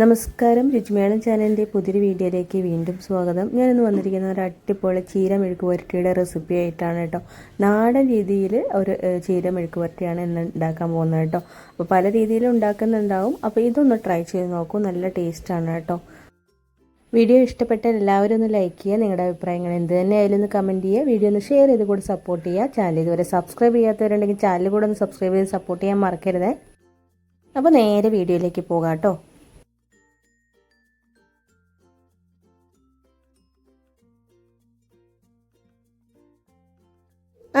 നമസ്കാരം. രുചിമേളം ചാനലിന്റെ പുതിയൊരു വീഡിയോയിലേക്ക് വീണ്ടും സ്വാഗതം. ഞാനിന്ന് വന്നിരിക്കുന്ന ഒരു അടിപൊളി ചീര മെഴുക്ക് പുരട്ടിയുടെ റെസിപ്പി ആയിട്ടാണ് കേട്ടോ. നാടൻ രീതിയിൽ ഒരു ചീര മെഴുക്ക് പുരട്ടിയാണ് ഇന്ന് ഉണ്ടാക്കാൻ പോകുന്നത് കേട്ടോ. അപ്പോൾ പല രീതിയിലും ഉണ്ടാക്കുന്നുണ്ടാവും. അപ്പോൾ ഇതൊന്ന് ട്രൈ ചെയ്ത് നോക്കൂ. നല്ല ടേസ്റ്റാണ് കേട്ടോ. വീഡിയോ ഇഷ്ടപ്പെട്ടാൽ എല്ലാവരും ഒന്ന് ലൈക്ക് ചെയ്യുക. നിങ്ങളുടെ അഭിപ്രായങ്ങൾ എന്ത് തന്നെ ആയാലും ഒന്ന് കമന്റ് ചെയ്യുക. വീഡിയോ ഒന്ന് ഷെയർ ചെയ്ത് കൂടി സപ്പോർട്ട് ചെയ്യുക. ചാനൽ ഇതുവരെ സബ്സ്ക്രൈബ് ചെയ്യാത്തവരുണ്ടെങ്കിൽ ചാനൽ കൂടെ ഒന്ന് സബ്സ്ക്രൈബ് ചെയ്ത് സപ്പോർട്ട് ചെയ്യാൻ മറക്കരുതേ. അപ്പോൾ നേരെ വീഡിയോയിലേക്ക് പോകാം കേട്ടോ.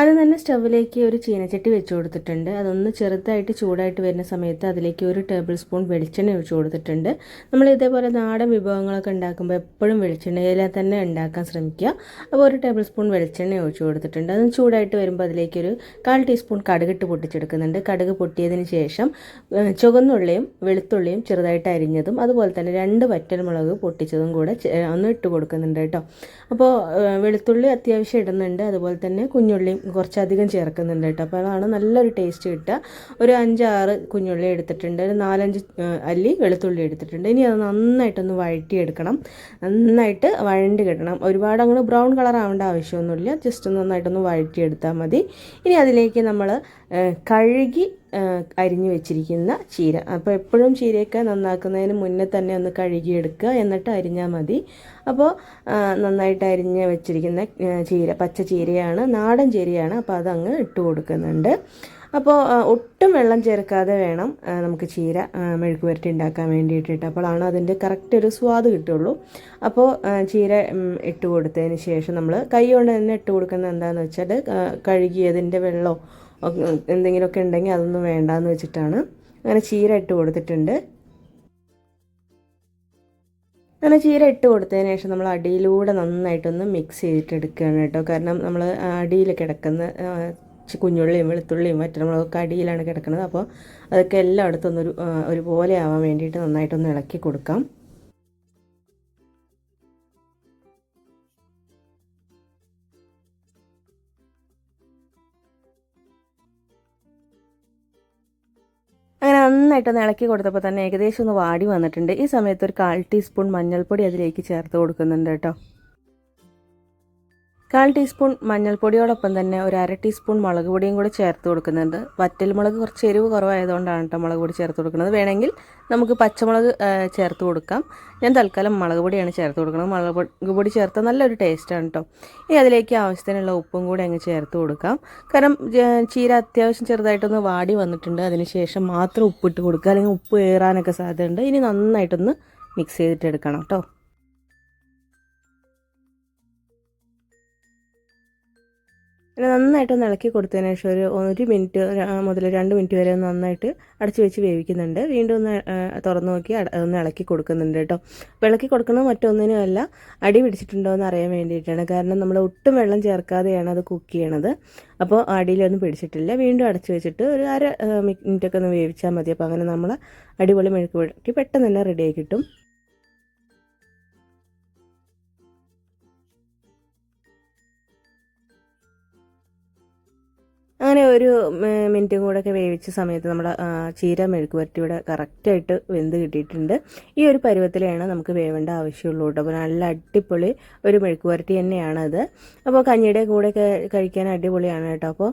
അത് തന്നെ സ്റ്റവിലേക്ക് ഒരു ചീനച്ചട്ടി വെച്ച് കൊടുത്തിട്ടുണ്ട്. അതൊന്ന് ചെറുതായിട്ട് ചൂടായിട്ട് വരുന്ന സമയത്ത് അതിലേക്ക് ഒരു ടേബിൾ സ്പൂൺ വെളിച്ചെണ്ണ ഒഴിച്ചു കൊടുത്തിട്ടുണ്ട്. നമ്മൾ ഇതേപോലെ നാടൻ വിഭവങ്ങളൊക്കെ ഉണ്ടാക്കുമ്പോൾ എപ്പോഴും വെളിച്ചെണ്ണയിൽ തന്നെ ഉണ്ടാക്കാൻ ശ്രമിക്കുക. അപ്പോൾ ഒരു ടേബിൾ സ്പൂൺ വെളിച്ചെണ്ണ ഒഴിച്ചു കൊടുത്തിട്ടുണ്ട്. അത് ചൂടായിട്ട് വരുമ്പോൾ അതിലേക്കൊരു കാൽ ടീസ്പൂൺ കടുകിട്ട് പൊട്ടിച്ചെടുക്കുന്നുണ്ട്. കടുക് പൊട്ടിയതിന് ശേഷം ചുവന്നുള്ളിയും വെളുത്തുള്ളിയും ചെറുതായിട്ട് അരിഞ്ഞതും അതുപോലെ തന്നെ രണ്ട് വറ്റൽമുളക് പൊട്ടിച്ചതും കൂടെ ഒന്ന് ഇട്ട് കൊടുക്കുന്നുണ്ട് കേട്ടോ. അപ്പോൾ വെളുത്തുള്ളി അത്യാവശ്യം ഇടുന്നുണ്ട്. അതുപോലെ തന്നെ കുഞ്ഞുള്ളിയും കുറച്ചധികം ചേർക്കുന്നുണ്ട് കേട്ടോ. അപ്പോൾ അതാണ് നല്ലൊരു ടേസ്റ്റ് കിട്ടുക. ഒരു അഞ്ചാറ് കുഞ്ഞുള്ളി എടുത്തിട്ടുണ്ട്. ഒരു നാലഞ്ച് അല്ലി വെളുത്തുള്ളി എടുത്തിട്ടുണ്ട്. ഇനി അത് നന്നായിട്ടൊന്ന് വഴറ്റിയെടുക്കണം. നന്നായിട്ട് വഴണ്ടി കിട്ടണം. ഒരുപാട് അങ്ങനെ ബ്രൗൺ കളർ ആവേണ്ട ആവശ്യമൊന്നുമില്ല. ജസ്റ്റ് നന്നായിട്ടൊന്ന് വഴറ്റിയെടുത്താൽ മതി. ഇനി അതിലേക്ക് നമ്മൾ കഴുകി അരിഞ്ഞു വെച്ചിരിക്കുന്ന ചീര. അപ്പോൾ എപ്പോഴും ചീരയൊക്കെ നന്നാക്കുന്നതിന് മുന്നേ തന്നെ ഒന്ന് കഴുകിയെടുക്കുക എന്നിട്ട് അരിഞ്ഞാൽ മതി. അപ്പോൾ നന്നായിട്ട് അരിഞ്ഞ് വെച്ചിരിക്കുന്ന ചീര പച്ച ചീരയാണ് നാടൻ ചീരയാണ്. അപ്പോൾ അതങ്ങ് ഇട്ട് കൊടുക്കുന്നുണ്ട്. അപ്പോൾ ഒട്ടും വെള്ളം ചേർക്കാതെ വേണം നമുക്ക് ചീര മെഴുക്ക് പുരട്ടി ഉണ്ടാക്കാൻ വേണ്ടിയിട്ടിട്ട്. അപ്പോഴാണ് അതിന്റെ കറക്റ്റ് ഒരു സ്വാദ് കിട്ടുള്ളൂ. അപ്പോൾ ചീര ഇട്ട് കൊടുത്തതിന് ശേഷം നമ്മൾ കൈ കൊണ്ട് തന്നെ ഇട്ട് കൊടുക്കുന്നത് എന്താണെന്ന് വെച്ചാൽ കഴുകിയതിന്റെ വെള്ളമോ എന്തെങ്കിലുമൊക്കെ ഉണ്ടെങ്കിൽ അതൊന്നും വേണ്ടാന്ന് വെച്ചിട്ടാണ്. അങ്ങനെ ചീര ഇട്ട് കൊടുത്തിട്ടുണ്ട്. അങ്ങനെ ചീര ഇട്ട് കൊടുത്തതിന് ശേഷം നമ്മൾ അടിയിലൂടെ നന്നായിട്ടൊന്ന് മിക്സ് ചെയ്തിട്ട് എടുക്കുകയാണ് കേട്ടോ. കാരണം നമ്മൾ അടിയിൽ കിടക്കുന്ന കുഞ്ഞുള്ളിയും വെളുത്തുള്ളിയും മറ്റുള്ളതൊക്കെ അടിയിലാണ് കിടക്കുന്നത്. അപ്പോൾ അതൊക്കെ എല്ലായിടത്തും ഒന്നൊരു ഒരുപോലെ ആവാൻ വേണ്ടിയിട്ട് നന്നായിട്ടൊന്ന് ഇളക്കി കൊടുക്കാം. നന്നായിട്ടൊന്ന് ഇളക്കി കൊടുത്തപ്പോൾ തന്നെ ഏകദേശം ഒന്ന് വാടി വന്നിട്ടുണ്ട്. ഈ സമയത്ത് ഒരു കാൽ ടീസ്പൂൺ മഞ്ഞൾപ്പൊടി അതിലേക്ക് ചേർത്ത് കൊടുക്കുന്നുണ്ട് കേട്ടോ. കാൽ ടീസ്പൂൺ മഞ്ഞൾപ്പൊടിയോടൊപ്പം തന്നെ ഒരു അര ടീസ്പൂൺ മുളക് പൊടിയും കൂടെ ചേർത്ത് കൊടുക്കുന്നുണ്ട്. വറ്റൽ മുളക് കുറച്ച് എരിവ് കുറവായതുകൊണ്ടാണ് കേട്ടോ മുളക് പൊടി ചേർത്ത് കൊടുക്കുന്നത്. വേണമെങ്കിൽ നമുക്ക് പച്ചമുളക് ചേർത്ത് കൊടുക്കാം. ഞാൻ തൽക്കാലം മുളക് പൊടിയാണ് ചേർത്ത് കൊടുക്കുന്നത്. മുളക് പൊടി ചേർത്ത നല്ലൊരു ടേസ്റ്റാണ് കേട്ടോ ഇനി അതിലേക്ക് ആവശ്യത്തിനുള്ള ഉപ്പും കൂടെ അങ്ങ് ചേർത്ത് കൊടുക്കാം. കാരണം ചീര അത്യാവശ്യം ചെറുതായിട്ടൊന്ന് വാടി വന്നിട്ടുണ്ട്. അതിന് ശേഷം മാത്രം ഉപ്പിട്ട് കൊടുക്കുക. അല്ലെങ്കിൽ ഉപ്പ് ഏറാനൊക്കെ സാധ്യതയുണ്ട്. ഇനി നന്നായിട്ടൊന്ന് മിക്സ് ചെയ്തിട്ട് എടുക്കണം കേട്ടോ പിന്നെ നന്നായിട്ടൊന്ന് ഇളക്കി കൊടുത്തതിന് ശേഷം ഒരു ഒരു മിനിറ്റ് മുതൽ രണ്ട് മിനിറ്റ് വരെ നന്നായിട്ട് അടച്ചു വെച്ച് വേവിക്കുന്നുണ്ട്. വീണ്ടും ഒന്ന് തുറന്നു നോക്കി ഒന്ന് ഇളക്കി കൊടുക്കുന്നുണ്ട് കേട്ടോ. അപ്പോൾ ഇളക്കി കൊടുക്കുന്നത് മറ്റൊന്നിനും അല്ല അടി പിടിച്ചിട്ടുണ്ടോ എന്ന് അറിയാൻ വേണ്ടിയിട്ടാണ്. കാരണം നമ്മൾ ഒട്ടും വെള്ളം ചേർക്കാതെയാണ് അത് കുക്ക് ചെയ്യണത്. അപ്പോൾ അടിയിലൊന്നും പിടിച്ചിട്ടില്ല. വീണ്ടും അടച്ചു വെച്ചിട്ട് ഒരു അര മിനിറ്റൊക്കെ ഒന്ന് വേവിച്ചാൽ മതി. അപ്പോൾ അങ്ങനെ നമ്മൾ അടിപൊളി മെഴുക്ക് പെട്ടെന്ന് തന്നെ റെഡിയായി കിട്ടും. അങ്ങനെ ഒരു മിനിറ്റും കൂടെ ഒക്കെ വേവിച്ച സമയത്ത് നമ്മുടെ ചീര മെഴുക്ക് പുരട്ടി ഇവിടെ കറക്റ്റായിട്ട് വെന്ത് കിട്ടിയിട്ടുണ്ട്. ഈ ഒരു പരുവത്തിലാണ് നമുക്ക് വേവേണ്ട ആവശ്യമുള്ളൂ കേട്ടോ. അപ്പോൾ നല്ല അടിപൊളി ഒരു മെഴുക്ക് പുരട്ടി തന്നെയാണ് അത് അപ്പോൾ കഞ്ഞിയുടെ കൂടെ കഴിക്കാൻ അടിപൊളിയാണ് കേട്ടോ. അപ്പോൾ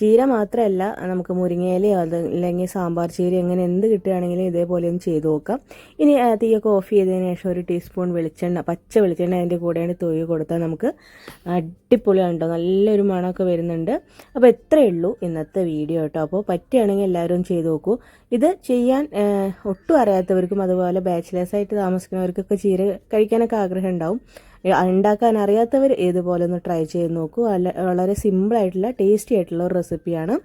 ചീര മാത്രമല്ല നമുക്ക് മുരിങ്ങയിലയോ അത് അല്ലെങ്കിൽ സാമ്പാർ ചീര അങ്ങനെ എന്ത് കിട്ടുകയാണെങ്കിലും ഇതേപോലെ ഒന്ന് ചെയ്ത് നോക്കാം. ഇനി തീയൊക്കെ ഓഫ് ചെയ്തതിന് ശേഷം ഒരു ടീസ്പൂൺ വെളിച്ചെണ്ണ പച്ച വെളിച്ചെണ്ണ അതിന്റെ കൂടെയാണ് തൊയ്യ് കൊടുത്താൽ നമുക്ക് അടിപൊളിയാണ് കേട്ടോ. നല്ലൊരു മണമൊക്കെ വരുന്നുണ്ട്. അപ്പോൾ ഇത്രയേ ഉള്ളൂ ഇന്നത്തെ വീഡിയോ കേട്ടോ. അപ്പോൾ പറ്റുകയാണെങ്കിൽ എല്ലാവരും ചെയ്ത് നോക്കൂ. ഇത് ചെയ്യാൻ ഒട്ടും അറിയാത്തവർക്കും അതുപോലെ ബാച്ചിലേഴ്സ് ആയിട്ട് താമസിക്കുന്നവർക്കൊക്കെ ചീര കഴിക്കാനൊക്കെ ആഗ്രഹം ഉണ്ടാവും. ഉണ്ടാക്കാൻ അറിയാത്തവർ ഇതുപോലെ ഒന്ന് ട്രൈ ചെയ്ത് നോക്കൂ. വളരെ സിമ്പിളായിട്ടുള്ള ടേസ്റ്റി ആയിട്ടുള്ള ഒരു റെസിപ്പിയാണ്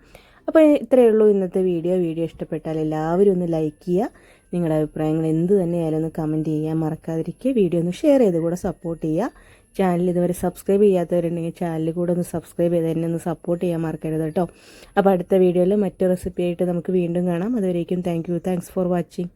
അപ്പോൾ ഇത്രയേ ഉള്ളൂ ഇന്നത്തെ വീഡിയോ. വീഡിയോ ഇഷ്ടപ്പെട്ടാൽ എല്ലാവരും ഒന്ന് ലൈക്ക് ചെയ്യുക. നിങ്ങളുടെ അഭിപ്രായങ്ങൾ എന്ത് തന്നെയായാലും ഒന്ന് കമന്റ് ചെയ്യാൻ മറക്കാതിരിക്കുക. വീഡിയോ ഒന്ന് ഷെയർ ചെയ്ത് കൂടെ സപ്പോർട്ട് ചെയ്യുക. ചാനൽ ഇതുവരെ സബ്സ്ക്രൈബ് ചെയ്യാത്തവരുണ്ടെങ്കിൽ ചാനൽ കൂടെ ഒന്ന് സബ്സ്ക്രൈബ് ചെയ്ത് എന്നെ ഒന്ന് സപ്പോർട്ട് ചെയ്യാൻ മറക്കരുത് കേട്ടോ. അപ്പോൾ അടുത്ത വീഡിയോയിൽ മറ്റു റെസിപ്പിയായിട്ട് നമുക്ക് വീണ്ടും കാണാം. അതുവരേക്കും thank you thanks for watching